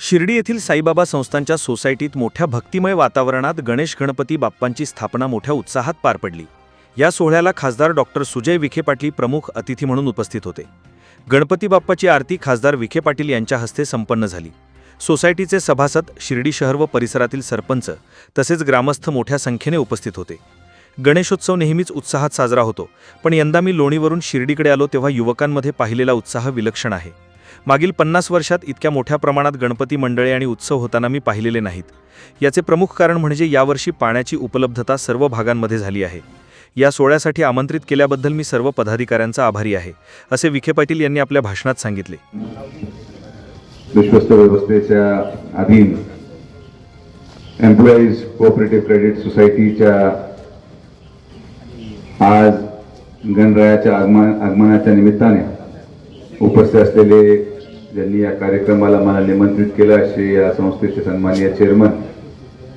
शिर्डी येथील साईबाबा संस्थांच्या सोसायटीत मोठ्या भक्तिमय वातावरणात गणेश गणपती बाप्पांची स्थापना मोठ्या उत्साहात पार पडली. या सोहळ्याला खासदार डॉक्टर सुजय विखे पाटील प्रमुख अतिथी म्हणून उपस्थित होते. गणपती बाप्पाची आरती खासदार विखे पाटील यांच्या हस्ते संपन्न झाली. सोसायटीचे सभासद शिर्डी शहर व परिसरातील सरपंच तसेच ग्रामस्थ मोठ्या संख्येने उपस्थित होते. गणेशोत्सव नेहमीच उत्साहात साजरा होतो पण यंदा मी लोणीवरून शिर्डीकडे आलो तेव्हा युवकांमध्ये पाहिलेला उत्साह विलक्षण आहे. मागील पन्नास वर्षात इतक्या मोठ्या प्रमाणात गणपती मंडळे आणि उत्सव होताना मी पाहिलेले नाहीत. याचे प्रमुख कारण म्हणजे यावर्षी पाण्याची उपलब्धता सर्व भागांमध्ये झाली आहे. या सोहळ्यासाठी आमंत्रित केल्याबद्दल मी सर्व पदाधिकाऱ्यांचा आभारी आहे असे विखे पाटील यांनी आपल्या भाषणात सांगितले. विश्वस्त व्यवस्थेच्या अधीन एम्प्लॉईज कोऑपरेटिव्ह क्रेडिट सोसायटीच्या आज गणरायाच्या आगमन आगमनाच्या निमित्ताने उपस्थित असलेले ज्यांनी या कार्यक्रमाला मला निमंत्रित केलं असे या संस्थेचे सन्माननीय चेअरमन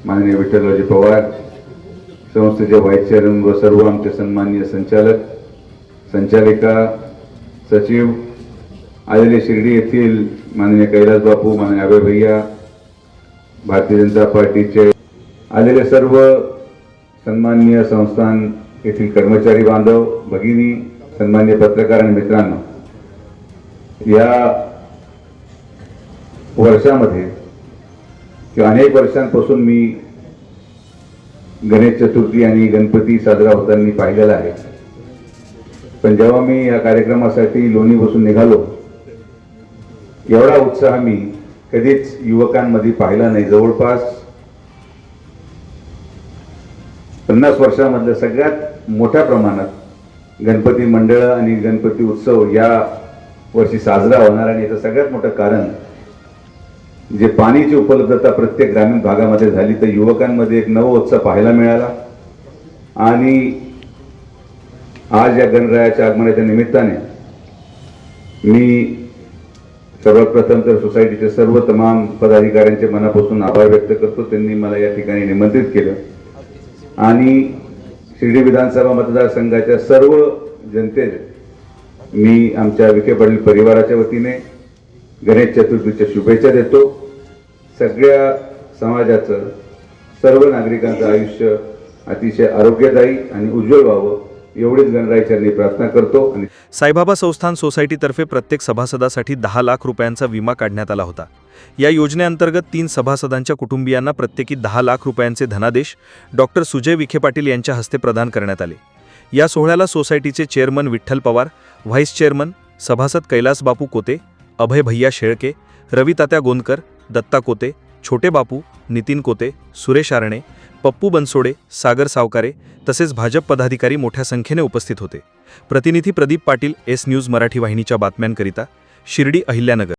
माननीय विठ्ठलराजे पवार संस्थेचे व्हाईस चेअरमन व सर्व आमचे सन्माननीय संचालक संचालिका सचिव आलेले शिर्डी येथील माननीय कैलास बापू माननीय अभय भैया भारतीय जनता पार्टीचे आलेले सर्व सन्माननीय संस्थान येथील कर्मचारी बांधव भगिनी सन्मान्य पत्रकार आणि मित्रांनो या वर्षामध्ये किंवा अनेक वर्षांपासून मी गणेश चतुर्थी आणि गणपती साजरा होताना पाहिलेला आहे. पण जेव्हा मी या कार्यक्रमासाठी लोणी बसून निघालो एवढा उत्साह मी कधीच युवकांमध्ये पाहिला नाही. जवळपास पन्नास वर्षामधलं सगळ्यात मोठ्या प्रमाणात गणपती मंडळ आणि गणपती उत्सव या वर्षी साजरा होणार आणि याचं सगळ्यात मोठं कारण जे पाणीची उपलब्धता प्रत्येक ग्रामीण भागामध्ये झाली तर युवकांमध्ये एक नव उत्साह पाहायला मिळाला. आणि आज या गणरायाच्या आगमनाच्या निमित्ताने मी सर्वात प्रथम तर सोसायटीचे सर्व तमाम पदाधिकाऱ्यांचे मनापासून आभार व्यक्त करतो. त्यांनी मला या ठिकाणी निमंत्रित केलं. आणि शिर्डी विधानसभा मतदारसंघाच्या सर्व जनतेचे मी आमच्या विखे पाटील परिवाराच्या वतीने गणेश चतुर्थीच्या शुभेच्छा देतो. सगळ्या समाजाचं सर्व नागरिकांचं आयुष्य अतिशय आरोग्यदायी आणि उज्ज्वल व्हावं एवढीच गणरायचरणी प्रार्थना करतो आणि साईबाबा संस्थान सोसायटीतर्फे प्रत्येक सभासदासाठी दहा लाख रुपयांचा विमा काढण्यात आला होता. या योजनेअंतर्गत तीन सभासदांच्या कुटुंबियांना प्रत्येकी दहा लाख रुपयांचे धनादेश डॉक्टर सुजय विखे पाटील यांच्या हस्ते प्रदान करण्यात आले. या सोहळ्याला सोसायटीचे chairman Vitthal Pawar vice chairman सभासद कैलास बापू कोते अभय भैया शेळके रवी तात्या गोंदकर दत्ता कोते छोटे बापू नितीन कोते सुरेश आरणे पप्पू बनसोडे सागर सावकारे तसेच भाजप पदाधिकारी मोठ्या संख्येने उपस्थित होते. प्रतिनिधी प्रदीप पाटील एस न्यूज मराठी वाहिनीच्या बातम्यांकरिता शिर्डी अहिल्यानगर.